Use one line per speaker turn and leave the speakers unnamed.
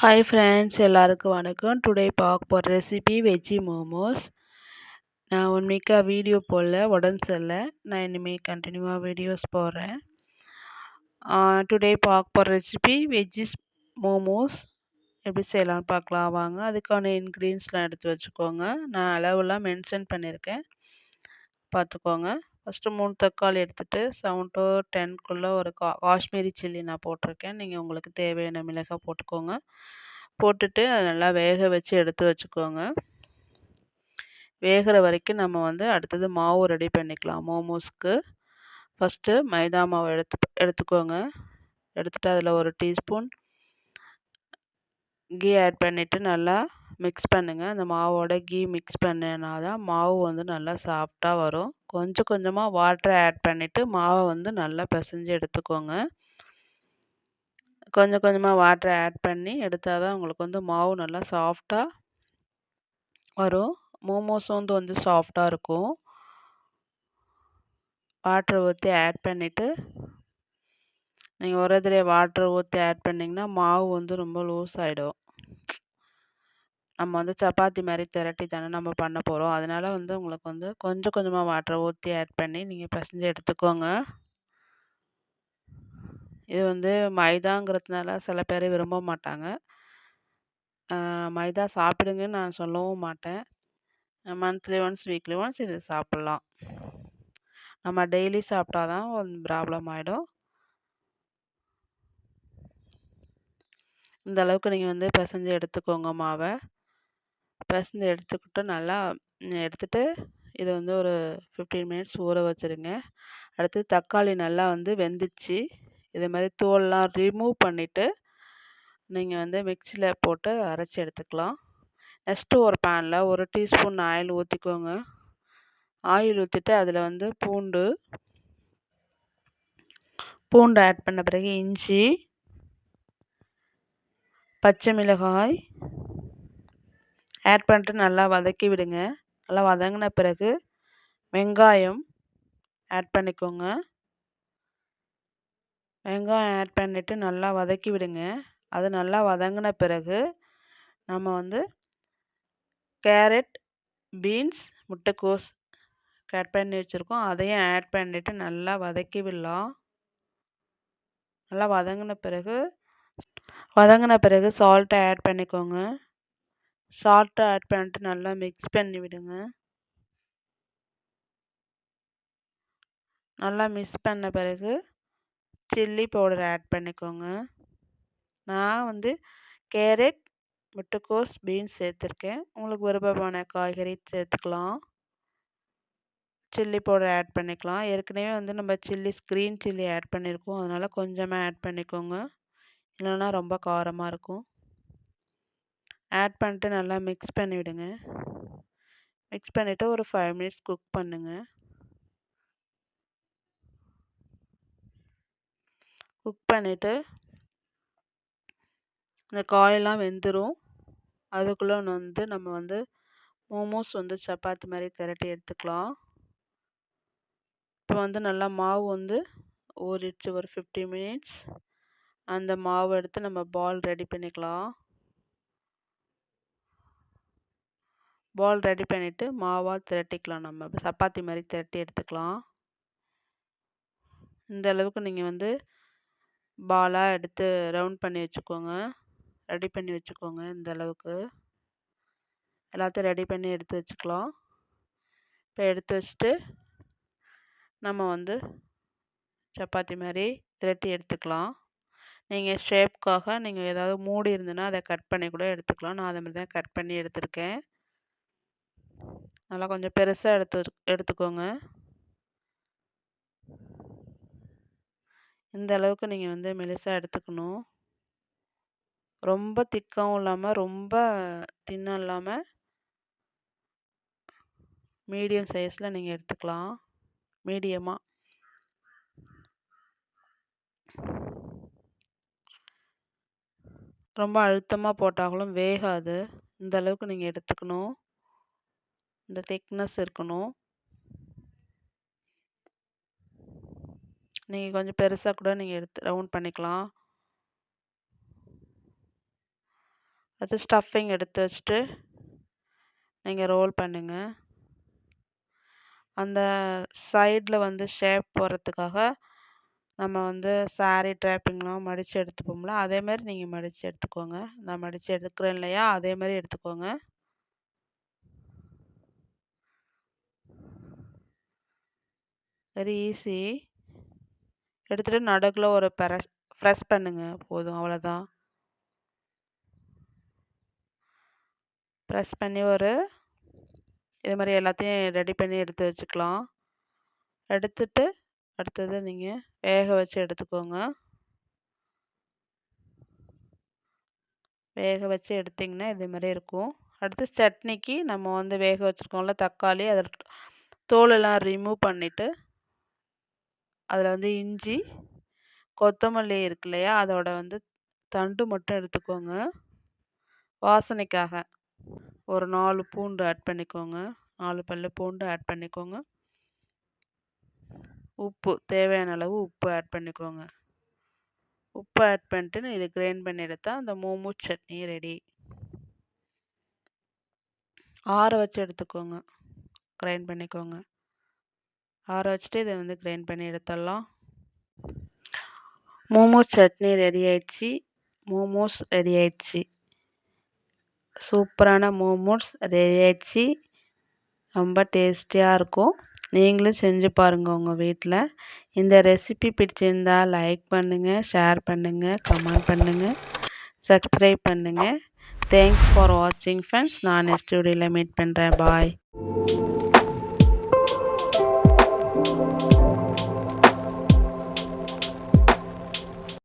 Hi friends எல்லாருக்கும் வணக்கம். Today பார்க்க போகிற ரெசிபி வெஜ்ஜி மோமோஸ் நான் ஒன் வீக்காக வீடியோ போடல உடம்பு சரியில்லை. நான் இனிமேல் கண்டினியூவாக வீடியோஸ் போடுறேன். டுடே பார்க்க போகிற ரெசிபி வெஜ்ஜிஸ் மோமோஸ் எப்படி செய்யலாம்னு பார்க்கலாம். வாங்க அதுக்கான இன்க்ரீடியன்ஸ்லாம் எடுத்து வச்சுக்கோங்க. நான் அளவுலாம் மென்ஷன் பண்ணியிருக்கேன். பார்த்துக்கோங்க. ஃபஸ்ட்டு மூணு தக்காளி எடுத்துகிட்டு செவன் டு டென்க்குள்ளே ஒரு கா காஷ்மீரி சில்லி நான் போட்டிருக்கேன். நீங்கள் உங்களுக்கு தேவையான மிளகாய் போட்டுக்கோங்க. போட்டுட்டு அதை நல்லா வேக வச்சு எடுத்து வச்சுக்கோங்க. வேகிற வரைக்கும் நம்ம வந்து அடுத்தது மாவு ரெடி பண்ணிக்கலாம். மோமோஸ்க்கு. ஃபஸ்ட்டு மைதா மாவு எடுத்து எடுத்துக்கோங்க. எடுத்துகிட்டு அதில் ஒரு டீஸ்பூன் கீ ஆட் பண்ணிவிட்டு நல்லா மிக்ஸ் பண்ணுங்கள் அந்த மாவோட கீ மிக்ஸ் பண்ணினா தான் மாவு வந்து நல்லா சாஃப்டாக வரும். கொஞ்சம் கொஞ்சமாக வாட்டரை ஆட் பண்ணிவிட்டு மாவை வந்து நல்லா பிசைஞ்சு எடுத்துக்கோங்க. கொஞ்சம் கொஞ்சமாக வாட்டரை ஆட் பண்ணி எடுத்தால் தான் உங்களுக்கு வந்து மாவு நல்லா சாஃப்டாக வரும். மோமோஸும் வந்து வந்து சாஃப்டாக இருக்கும். வாட்டரை ஊற்றி ஆட் பண்ணிவிட்டு நீங்கள் ஒரே தடவை வாட்டரை ஊற்றி ஆட் பண்ணிங்கன்னா மாவு வந்து ரொம்ப லூஸ் ஆகிடும் நம்ம வந்து சப்பாத்தி மாதிரி திரட்டி தானே நம்ம பண்ண போகிறோம் அதனால் வந்து உங்களுக்கு வந்து கொஞ்சம் கொஞ்சமாக வாட்டரை ஊற்றி ஆட் பண்ணி நீங்கள் பிசைஞ்சு எடுத்துக்கோங்க. இது வந்து மைதாங்கிறதுனால சில பேர் விரும்ப மாட்டாங்க. மைதா சாப்பிடுங்கன்னு நான் சொல்லவும் மாட்டேன். மந்த்லி ஒன்ஸ் வீக்லி ஒன்ஸ் இது சாப்பிட்லாம். நம்ம டெய்லி சாப்பிட்டா தான் ப்ராப்ளம் ஆகிடும் இந்த அளவுக்கு நீங்கள் வந்து பிசைஞ்சு எடுத்துக்கோங்க மாவை. பிசைஞ்சி எடுத்துக்கிட்டு நல்லா எடுத்துகிட்டு இதை வந்து ஒரு ஃபிஃப்டீன் மினிட்ஸ் ஊற வச்சுருங்க. அடுத்து தக்காளி நல்லா வந்து வெந்துச்சு. இதே மாதிரி தோல்லாம் ரிமூவ் பண்ணிவிட்டு நீங்கள் வந்து மிக்சியில் போட்டு அரைச்சி எடுத்துக்கலாம். நெக்ஸ்ட்டு ஒரு பேனில் ஒரு டீஸ்பூன் ஆயில் ஊற்றிக்கோங்க ஆயில் ஊற்றிட்டு அதில் வந்து பூண்டு பூண்டு ஆட் பண்ண பிறகு இஞ்சி பச்சை மிளகாய் ஆட் பண்ணிட்டு நல்லா வதக்கி விடுங்க. நல்லா வதங்கின பிறகு வெங்காயம் ஆட் பண்ணிக்கோங்க. வெங்காயம் ஆட் பண்ணிவிட்டு நல்லா வதக்கி விடுங்க. அது நல்லா வதங்கின பிறகு நம்ம வந்து கேரட் பீன்ஸ் முட்டைக்கோஸ் கட் பண்ணி வச்சுருக்கோம். அதையும் ஆட் பண்ணிவிட்டு நல்லா வதக்கி விடலாம். நல்லா வதங்கின பிறகு வதங்கின பிறகு சால்ட்டை ஆட் பண்ணிக்கோங்க. சால்ட்டை ஆட் பண்ணிட்டு நல்லா மிக்ஸ் பண்ணி விடுங்க. நல்லா மிக்ஸ் பண்ண பிறகு சில்லி பவுடர் ஆட் பண்ணிக்கோங்க. நான் வந்து கேரட் முட்டைக்கோஸ் பீன்ஸ் சேர்த்துருக்கேன். உங்களுக்கு விருப்பமான காய்கறி சேர்த்துக்கலாம். சில்லி பவுடர் ஆட் பண்ணிக்கலாம். ஏற்கனவே வந்து நம்ம சில்லி ஸ்க்ரீன் சில்லி ஆட் பண்ணியிருக்கோம். அதனால் கொஞ்சமாக ஆட் பண்ணிக்கோங்க. இல்லைன்னா ரொம்ப காரமாக இருக்கும். ஆட் பண்ணிட்டு நல்லா மிக்ஸ் பண்ணி விடுங்க மிக்ஸ் பண்ணிவிட்டு ஒரு ஃபைவ் மினிட்ஸ் குக் பண்ணுங்கள் குக் பண்ணிவிட்டு இந்த காயெல்லாம் வெந்துடும் அதுக்குள்ளே வந்து நம்ம வந்து மோமோஸ் வந்து சப்பாத்தி மாதிரி திரட்டி எடுத்துக்கலாம். இப்போ வந்து நல்லா மாவு வந்து ஊறிடுச்சு ஒரு ஃபிஃப்டி மினிட்ஸ் அந்த மாவு எடுத்து நம்ம பால் ரெடி பண்ணிக்கலாம். பால் ரெடி பண்ணிவிட்டு மாவாக திரட்டிக்கலாம் நம்ம. சப்பாத்தி மாதிரி திரட்டி எடுத்துக்கலாம். இந்த அளவுக்கு நீங்கள் வந்து பாலாக எடுத்து ரவுண்ட் பண்ணி வச்சுக்கோங்க. ரெடி பண்ணி வச்சுக்கோங்க இந்த அளவுக்கு. எல்லாத்தையும் ரெடி பண்ணி எடுத்து வச்சுக்கலாம். இப்போ எடுத்து வச்சுட்டு நம்ம வந்து சப்பாத்தி மாதிரி திரட்டி எடுத்துக்கலாம். நீங்கள் ஷேப்க்காக நீங்கள் ஏதாவது மூடி இருந்ததுன்னா அதை கட் பண்ணி கூட எடுத்துக்கலாம். நான் அதை மாதிரி தான் கட் பண்ணி எடுத்திருக்கேன். நல்லா கொஞ்சம் பெருசாக எடுத்து எடுத்துக்கோங்க. இந்த அளவுக்கு நீங்கள் வந்து மெலிசாக எடுத்துக்கணும். ரொம்ப திக்காகவும் இல்லாமல் ரொம்ப தின்னும் இல்லாமல் மீடியம் சைஸில் நீங்கள் எடுத்துக்கலாம். மீடியமாக ரொம்ப அழுத்தமாக போட்டாலும் வேகாது. இந்த அளவுக்கு நீங்கள் எடுத்துக்கணும். இந்த திக்னஸ் இருக்கணும். நீங்கள் கொஞ்சம் பெருசாக கூட நீங்கள் எடுத்து ரவுண்ட் பண்ணிக்கலாம். அது ஸ்டஃபிங் எடுத்து வச்சுட்டு நீங்கள் ரோல் பண்ணுங்கள் அந்த சைடில் வந்து ஷேப் போகிறதுக்காக நம்ம வந்து சாரீ ட்ராப்பிங்லாம் மடித்து எடுத்துப்போம்ல அதேமாரி நீங்கள் மடித்து எடுத்துக்கோங்க. நான் மடித்து எடுக்கிறேன் இல்லையா அதேமாரி எடுத்துக்கோங்க. வெரி ஈஸி எடுத்துகிட்டு நடுக்குள்ள ஒரு ப்ரெஸ் ப்ரெஸ் பண்ணுங்கள் போதும் அவ்வளோதான் ப்ரெஸ் பண்ணி ஒரு இது மாதிரி எல்லாத்தையும் ரெடி பண்ணி எடுத்து வச்சுக்கலாம். எடுத்துட்டு அடுத்தது நீங்கள் வேக வச்சு எடுத்துக்கோங்க. வேக வச்சு எடுத்திங்கன்னா இது மாதிரி இருக்கும். அடுத்து சட்னிக்கு நம்ம வந்து வேக வச்சுருக்கோம்ல தக்காளி அதில் தோலெல்லாம் ரிமூவ் பண்ணிவிட்டு அதில் வந்து இஞ்சி கொத்தமல்லி இருக்கு இல்லையா? அதோட வந்து தண்டு மட்டும் எடுத்துக்கோங்க. வாசனைக்காக ஒரு நாலு பூண்டு ஆட் பண்ணிக்கோங்க. நாலு பல்லு பூண்டு ஆட் பண்ணிக்கோங்க. உப்பு தேவையான அளவு உப்பு ஆட் பண்ணிக்கோங்க. உப்பு ஆட் பண்ணிட்டு இதை கிரைண்ட் பண்ணி எடுத்தால் அந்த மோமோ சட்னி ரெடி ஆற வச்சு எடுத்துக்கோங்க. கிரைண்ட் பண்ணிக்கோங்க. ஆற வச்சுட்டு இதை வந்து கிரைண்ட் பண்ணி எடுத்துடலாம். மோமோஸ் சட்னி ரெடி ஆயிடுச்சு. மோமோஸ் ரெடி ஆயிடுச்சு. சூப்பரான மோமோஸ் ரெடி ஆயிடுச்சு. ரொம்ப டேஸ்டியாக இருக்கும். நீங்களும் செஞ்சு பாருங்கள் உங்கள் வீட்டில் இந்த ரெசிபி பிடிச்சிருந்தா லைக் பண்ணுங்கள் ஷேர் பண்ணுங்கள் கமெண்ட் பண்ணுங்கள் சப்ஸ்கிரைப் பண்ணுங்கள் தேங்க்ஸ் ஃபார் வாட்சிங் ஃப்ரெண்ட்ஸ் நான் நெக்ஸ்ட் வீடியோவில் மீட் பண்ணுறேன் பாய்